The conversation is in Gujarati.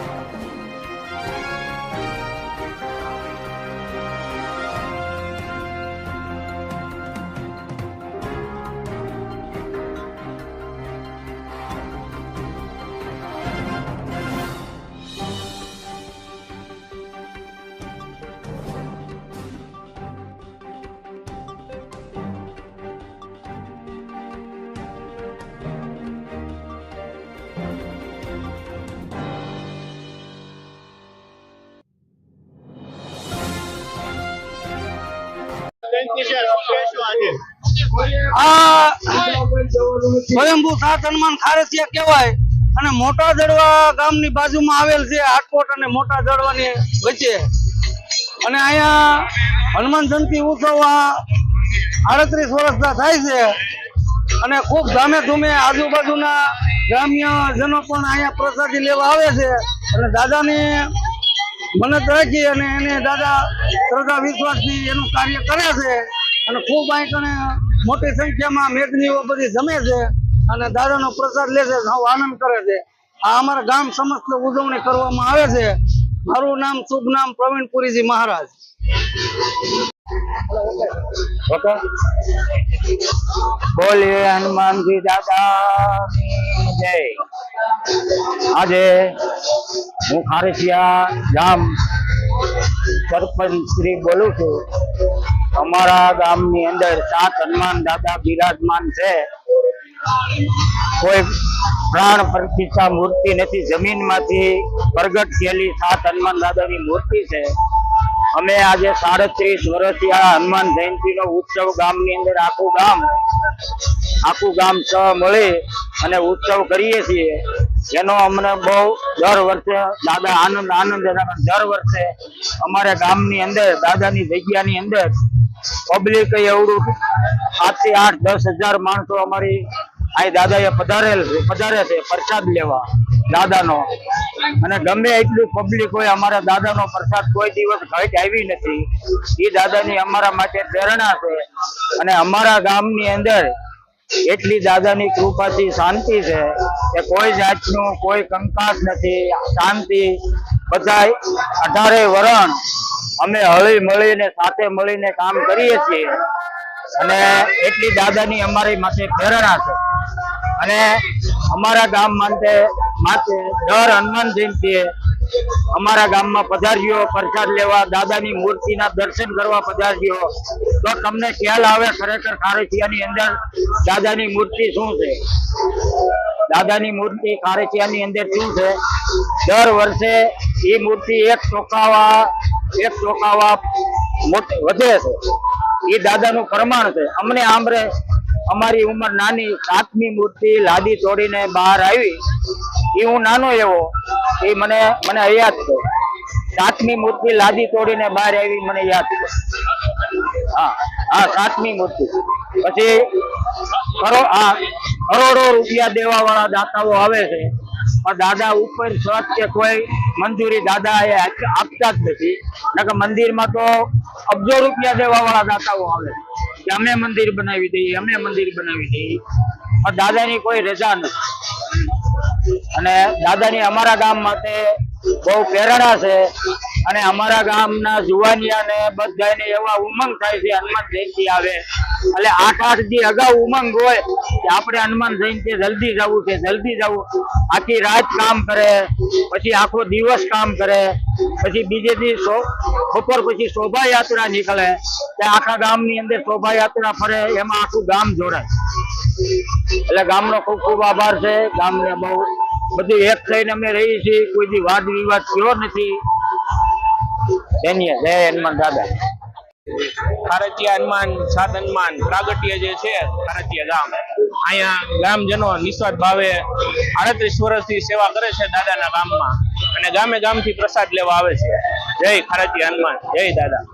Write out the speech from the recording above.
Bye. આ સ્વયંભૂ સાત હનુમાન ખારસિયા કહેવાય અને મોટા દડવા ગામની બાજુમાં આવેલ છે હાટકોટ અને મોટા દડવાની વચ્ચે. અને અહીંયા હનુમાન જયંતિ ઉત્સવ આડત્રીસ વર્ષના થાય છે અને ખૂબ ધામે ધૂમે આજુબાજુના ગ્રામ્ય જનો પણ અહીંયા પ્રસાદી લેવા આવે છે. અને દાદાની મનત રાખી અને એને દાદા શ્રદ્ધા વિશ્વાસથી એનું કાર્ય કરે છે. અને ખૂબ આંકણે મોટી સંખ્યામાં મેદનીઓ બધી જમે છે અને દાદાનો પ્રસાદ લે છે, સૌ આનંદ કરે છે. આ અમારા ગામ સમસ્ત ઉજવણી કરવામાં આવે છે. મારું નામ, શુભ નામ પ્રવીણપુરીજી મહારાજ. બોલીએ હનુમાનજી દાદા જય. આજે હું ખારેસિયા ગામ સરપંચ શ્રી બોલું છું. અમારા ગામની અંદર સાત હનુમાન દાદા બિરાજમાન છે. કોઈ પ્રાણ પ્રતિષ્ઠા મૂર્તિ નથી. જમીનમાંથી પ્રગટ થયેલી સાત હનુમાન દાદાની મૂર્તિ છે. અમે આજે સાડત્રીસ વર્ષથી આ હનુમાન જયંતિનો ઉત્સવ ગામની અંદર આખું ગામ આખું ગામ છ મળી અને ઉત્સવ કરીએ છીએ. જેનો અમને બહુ દર વર્ષે દાદા આનંદ આનંદ દર વર્ષે અમારા ગામની અંદર, દાદાની જગ્યાની અંદર પબ્લિક એવડું સાતથી આઠ, દસ હજાર માણસો અમારી અહીં દાદા એ પધારેલ પધારે છે, પ્રસાદ લેવા દાદાનો. અને ગમે એટલું પબ્લિક હોય, અમારા દાદાનો પ્રસાદ કોઈ દિવસ ઘટ આવી નથી. એ દાદાની અમારા માટે પ્રેરણા છે. અને અમારા ગામની અંદર એટલી દાદાની કૃપાથી શાંતિ છે કે કોઈ જાતનું કોઈ કંકાસ નથી, શાંતિ. બધા અઢારે વરણ અમે હળી મળીને સાથે મળીને કામ કરીએ છીએ અને એટલી દાદાની અમારી માટે પ્રેરણા છે. અને અમારા ગામ માટે માટે દર હનુમાન જયંતિએ અમારા ગામમાં પધારજો પ્રસાદ લેવા, દાદાની મૂર્તિના દર્શન કરવા પધારજો તો તમને ખ્યાલ આવે ખરેખર ખારેચિયાની અંદર દાદાની મૂર્તિ શું છે? દાદાની મૂર્તિ ખારેચિયાની અંદર શું છે? દર વર્ષે એ મૂર્તિ એક ટોકાવા એક મોટ- વધે છે. એ દાદાનું પ્રમાણ છે. અમને આમરે અમારી ઉંમર નાની સાતમી મૂર્તિ લાદી તોડીને બહાર આવી. એ હું નાનો એવો એ મને મને યાદ છે. સાતમી મૂર્તિ લાદી તોડીને બહાર આવી મને યાદ છે. હા હા, સાતમી મૂર્તિ. પછી કરો આ કરોડો રૂપિયા દેવા વાળા દાતાઓ આવે છે, પણ દાદા ઉપર સત કે કોઈ મંજૂરી દાદા એ આપતા જ નથી. નકર મંદિરમાં તો અબજો રૂપિયા દેવા વાળા દાતાઓ આવે છે. અમે મંદિર બનાવી દઈએ, અમે મંદિર બનાવી દઈએ. પણ દાદાની કોઈ રજા નથી. અને દાદાની અમારા ગામ માટે બહુ પ્રેરણા છે. અને અમારા ગામના જુવાનિયાને બધાને એવા ઉમંગ થાય છે, હનુમાન જયંતિ આવે. એટલે આઠ આઠ દી અગાઉ ઉમંગ હોય કે આપણે હનુમાન જયંતિ જલ્દી જવું છે, જલ્દી જવું. આખી રાત કામ કરે, પછી આખો દિવસ કામ કરે, પછી બીજે દી બપોર પછી શોભાયાત્રા નીકળે તે આખા ગામની અંદર શોભાયાત્રા ફરે, એમાં આખું ગામ જોડાય. એટલે ગામનો ખૂબ ખૂબ આભાર છે, ગામને બહુ બધી એક થઈને અમે રહીએ છીએ, કોઈ દી વાદ વિવાદ થયો નથી. ધન્ય જય હનુમાન દાદા. ભારતીય હનુમાન સાત હનુમાન પ્રાગટ્ય જે છે, ભારતીય ગામ. અહીંયા ગામજનો નિસ્વાર્થ ભાવે આડત્રીસ વર્ષથી સેવા કરે છે દાદાના ગામમાં. અને ગામે ગામથી પ્રસાદ લેવા આવે છે. જય ભારતીય હનુમાન. જય દાદા.